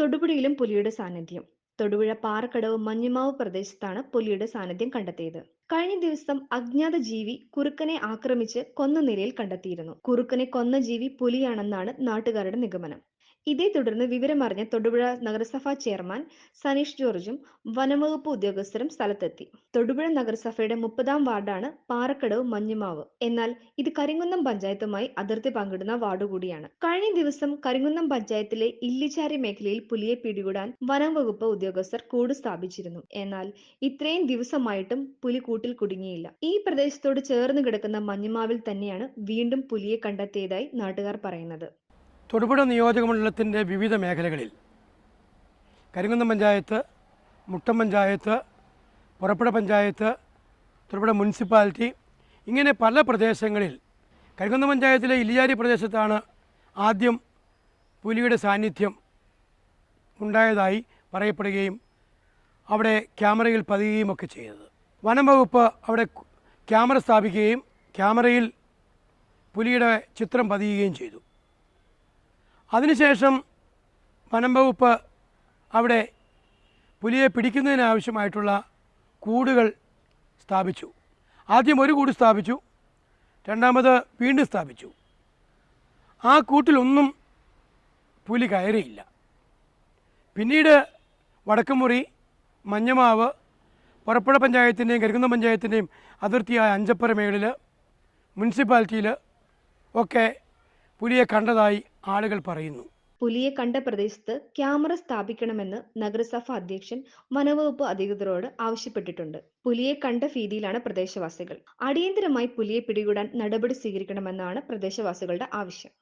തൊടുപുഴയിലും പുലിയുടെ സാന്നിധ്യം. തൊടുപുഴ പാറക്കടവ് മഞ്ഞുമാവ് പ്രദേശത്താണ് പുലിയുടെ സാന്നിധ്യം കണ്ടെത്തിയത്. കഴിഞ്ഞ ദിവസം അജ്ഞാത ജീവി കുറുക്കനെ ആക്രമിച്ച് കൊന്ന നിലയിൽ കണ്ടെത്തിയിരുന്നു. കുറുക്കനെ കൊന്ന ജീവി പുലിയാണെന്നാണ് നാട്ടുകാരുടെ നിഗമനം. ഇതേ തുടർന്ന് വിവരമറിഞ്ഞ തൊടുപുഴ നഗരസഭാ ചെയർമാൻ സനീഷ് ജോർജും വനംവകുപ്പ് ഉദ്യോഗസ്ഥരും സ്ഥലത്തെത്തി. തൊടുപുഴ നഗരസഭയുടെ മുപ്പതാം വാർഡാണ് പാറക്കടവ് മഞ്ഞുമാവ്. എന്നാൽ ഇത് കരിങ്കുന്നം പഞ്ചായത്തുമായി അതിർത്തി പങ്കിടുന്ന വാർഡ് കൂടിയാണ്. കഴിഞ്ഞ ദിവസം കരിങ്കുന്നം പഞ്ചായത്തിലെ ഇല്ലിച്ചാരി മേഖലയിൽ പുലിയെ പിടികൂടാൻ വനംവകുപ്പ് ഉദ്യോഗസ്ഥർ കൂട് സ്ഥാപിച്ചിരുന്നു. എന്നാൽ ഇത്രയും ദിവസമായിട്ടും പുലി കൂട്ടിൽ കുടുങ്ങിയില്ല. ഈ പ്രദേശത്തോട് ചേർന്ന് കിടക്കുന്ന മഞ്ഞുമാവിൽ തന്നെയാണ് വീണ്ടും പുലിയെ കണ്ടെത്തിയതായി നാട്ടുകാർ പറയുന്നത്. തൊടുപുഴ നിയോജകമണ്ഡലത്തിന്റെ വിവിധ മേഖലകളിൽ. കരിങ്കുന്നം പഞ്ചായത്ത് മുട്ടം പഞ്ചായത്ത് പുറപ്പുഴ പഞ്ചായത്ത് തൊടുപുഴ മുനിസിപ്പാലിറ്റി ഇങ്ങനെ പല പ്രദേശങ്ങളിൽ കരിങ്കുന്നം പഞ്ചായത്തിലെ ഇലിയാരി പ്രദേശത്താണ് ആദ്യം പുലിയുടെ സാന്നിധ്യം ഉണ്ടായതായി പറയപ്പെടുകയും അവിടെ ക്യാമറയിൽ പതിയുകയും ഒക്കെ ചെയ്തത്. വനം വകുപ്പ് അവിടെ ക്യാമറ സ്ഥാപിക്കുകയും ക്യാമറയിൽ പുലിയുടെ ചിത്രം പതിയുകയും ചെയ്തു. അതിനുശേഷം വനം വകുപ്പ് അവിടെ പുലിയെ പിടിക്കുന്നതിനാവശ്യമായിട്ടുള്ള കൂടുകൾ സ്ഥാപിച്ചു. ആദ്യം ഒരു കൂട് സ്ഥാപിച്ചു രണ്ടാമത് വീണ്ടും സ്ഥാപിച്ചു. ആ കൂട്ടിലൊന്നും പുലി കയറിയില്ല. പിന്നീട് വടക്കുമുറി മഞ്ഞമാവ് പുറപ്പുഴ പഞ്ചായത്തിന്റെയും കരുകുന്ന പഞ്ചായത്തിന്റെയും അതിർത്തിയായ അഞ്ചപ്പുറ മേളിൽ മുനിസിപ്പാലിറ്റിയിൽ ഒക്കെ പുലിയെ കണ്ടതായി ആളുകൾ പറയുന്നു. പുലിയെ കണ്ട പ്രദേശത്ത് ക്യാമറ സ്ഥാപിക്കണമെന്ന് നഗരസഭ അധ്യക്ഷൻ വനവകുപ്പ് അധികൃതരോട് ആവശ്യപ്പെട്ടിട്ടുണ്ട്. പുലിയെ കണ്ട ഭീതിയിലാണ് പ്രദേശവാസികൾ. അടിയന്തരമായി പുലിയെ പിടികൂടാൻ നടപടി സ്വീകരിക്കണമെന്നാണ് പ്രദേശവാസികളുടെ ആവശ്യം.